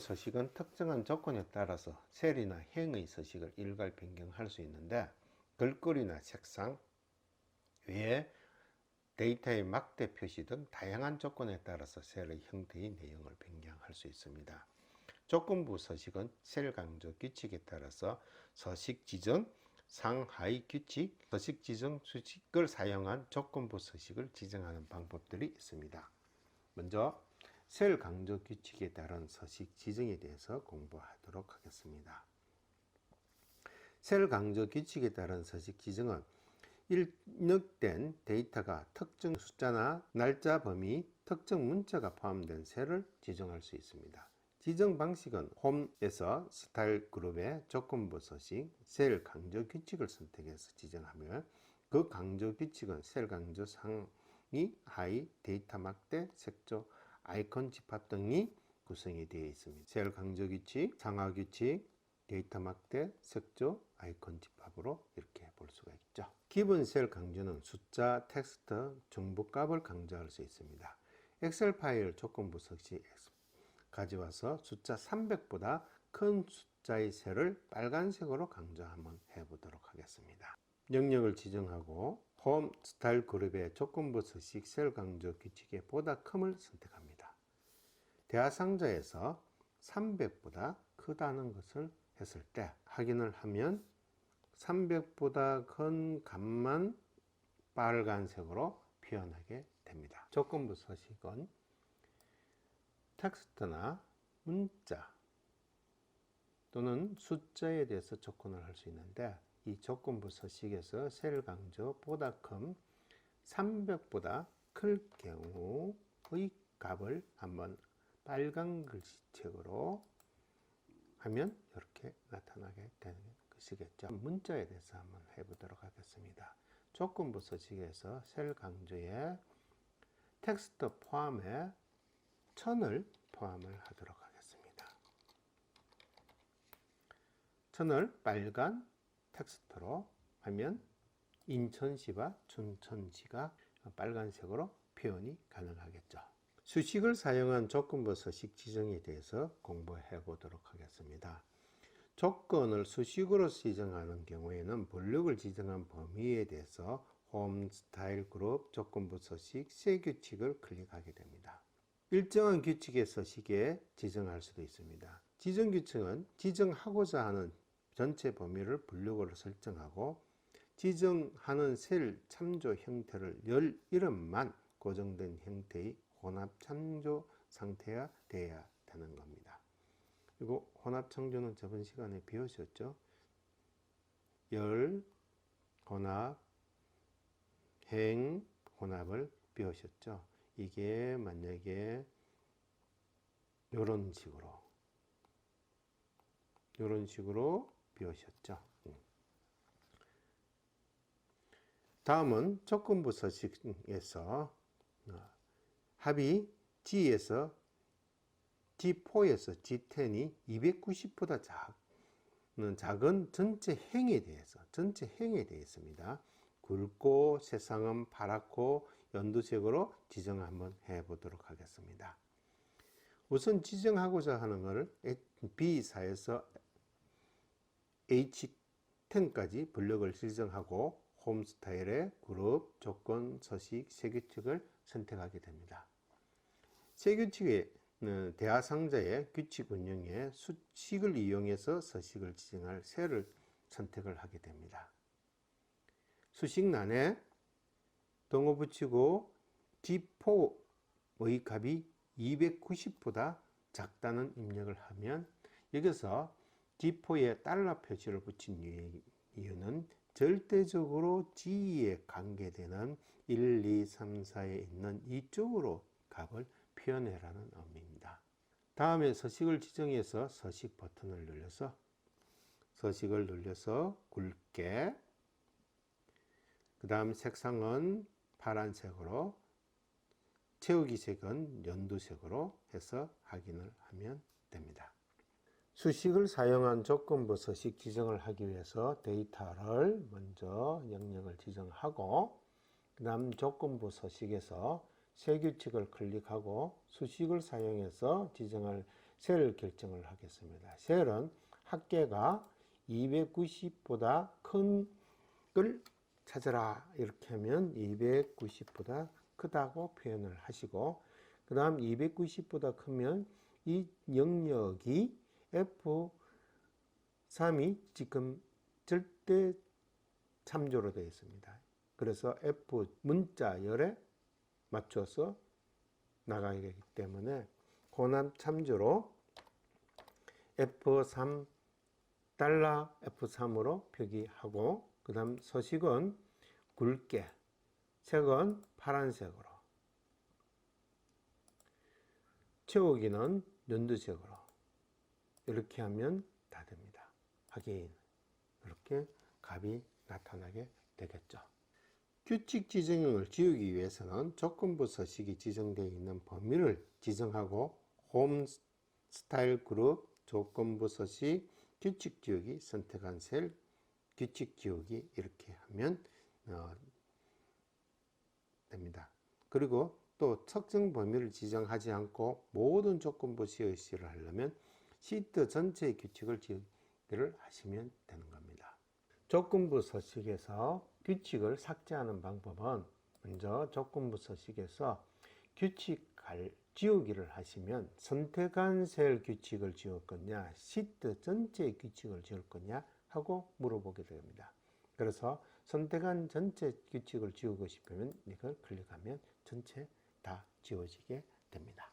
서식은 특정한 조건에 따라서 셀이나 행의 서식을 일괄 변경할 수 있는데 글꼴이나 색상 외에 데이터의 막대 표시 등 다양한 조건에 따라서 셀의 형태의 내용을 변경할 수 있습니다. 조건부 서식은 셀 강조 규칙에 따라서 서식 지정, 상하위 규칙, 서식 지정 수식을 사용한 조건부 서식을 지정하는 방법들이 있습니다. 먼저 셀 강조 규칙에 따른 서식 지정에 대해서 공부하도록 하겠습니다. 셀 강조 규칙에 따른 서식 지정은 입력된 데이터가 특정 숫자나 날짜 범위, 특정 문자가 포함된 셀을 지정할 수 있습니다. 지정 방식은 홈에서 스타일 그룹의 조건부 서식, 셀 강조 규칙을 선택해서 지정하며 그 강조 규칙은 셀 강조 상위, 하위, 데이터 막대, 색조, 아이콘 집합 등이 구성이 되어 있습니다. 셀 강조 규칙, 상하 규칙, 데이터 막대, 색조, 아이콘 집합으로 이렇게 볼 수가 있죠. 기본 셀 강조는 숫자, 텍스트, 정보 값을 강조할 수 있습니다. 엑셀 파일 조건부 서식 가져와서 숫자 300보다 큰 숫자의 셀을 빨간색으로 강조 한번 해보도록 하겠습니다. 영역을 지정하고 홈 스타일 그룹의 조건부 서식 셀 강조 규칙의 보다 큼을 선택합니다. 대화 상자에서 300보다 크다는 것을 했을 때 확인을 하면 300보다 큰 값만 빨간색으로 표현하게 됩니다. 조건부 서식은 텍스트나 문자 또는 숫자에 대해서 조건을 할 수 있는데 이 조건부 서식에서 셀 강조 보다 큼 300보다 클 경우의 값을 한번 빨간 글씨책으로 하면 이렇게 나타나게 되는 것이겠죠. 문자에 대해서 한번 해보도록 하겠습니다. 조건부 서식에서 셀 강조에 텍스트 포함에 천을 포함을 하도록 하겠습니다. 천을 빨간 텍스트로 하면 인천시와 춘천시가 빨간색으로 표현이 가능하겠죠. 수식을 사용한 조건부 서식 지정에 대해서 공부해 보도록 하겠습니다. 조건을 수식으로 지정하는 경우에는 블록을 지정한 범위에 대해서 홈 스타일 그룹 조건부 서식 세 규칙을 클릭하게 됩니다. 일정한 규칙의 서식에 지정할 수도 있습니다. 지정 규칙은 지정하고자 하는 전체 범위를 블록으로 설정하고 지정하는 셀 참조 형태를 열 이름만 고정된 형태의 혼합 참조 상태가 돼야 되는 겁니다. 그리고 혼합 참조는 저번 시간에 배우셨죠? 열, 혼합, 행, 혼합을 배우셨죠? 이게 만약에 이런 식으로 이런 식으로 배우셨죠. 음. 다음은 조건부 서식에서 어, 합이 G에서 G4에서 G10이 290보다 작은 작은 전체 행에 대해서 전체 행에 대해서입니다. 굵고 세상은 파랗고 연두색으로 지정 한번 해보도록 하겠습니다. 우선 지정하고자 하는 것을 B4에서 H10까지 블록을 지정하고 홈 스타일의 그룹, 조건, 서식, 세규칙을 선택하게 됩니다. 세 규칙의 대화 상자의 규칙 운영에 수식을 이용해서 서식을 지정할 셀을 선택을 하게 됩니다. 수식란에 동호 붙이고 D4의 값이 290보다 작다는 입력을 하면 여기서 D4에 달러 표시를 붙인 이유는 절대적으로 G에 관계되는 1, 2, 3, 4에 있는 이쪽으로 값을 표현해라는 의미입니다. 다음에 서식을 지정해서 서식 버튼을 눌러서 서식을 눌려서 굵게 그 다음 색상은 파란색으로 채우기 색은 연두색으로 해서 확인을 하면 됩니다. 수식을 사용한 조건부 서식 지정을 하기 위해서 데이터를 먼저 영역을 지정하고 그 다음 조건부 서식에서 새 규칙을 클릭하고 수식을 사용해서 지정할 셀 결정을 하겠습니다. 셀은 합계가 290보다 큰 걸 찾아라 이렇게 하면 290보다 크다고 표현을 하시고 그 다음 290보다 크면 이 영역이 F3이 지금 절대 참조로 되어 있습니다. 그래서 F 문자열에 맞춰서 나가야 되기 때문에 고난 참조로 F3 달러 F3으로 표기하고 그 다음 서식은 굵게 색은 파란색으로 채우기는 연두색으로 이렇게 하면 다 됩니다. 하긴 이렇게 값이 나타나게 되겠죠. 규칙 지정형을 지우기 위해서는 조건부 서식이 지정되어 있는 범위를 지정하고 홈 스타일 그룹 조건부 서식 규칙 지우기 선택한 셀 규칙 지우기 이렇게 하면 어, 됩니다. 그리고 또 특정 범위를 지정하지 않고 모든 조건부 COC를 하려면 시트 전체의 규칙을 지우기를 하시면 되는 겁니다. 조건부 서식에서 규칙을 삭제하는 방법은 먼저 조건부 서식에서 규칙 갈- 지우기를 하시면 선택한 셀 규칙을 지울 거냐, 시트 전체의 규칙을 지울 거냐 하고 물어보게 됩니다. 그래서 선택한 전체 규칙을 지우고 싶으면 이걸 클릭하면 전체 다 지워지게 됩니다.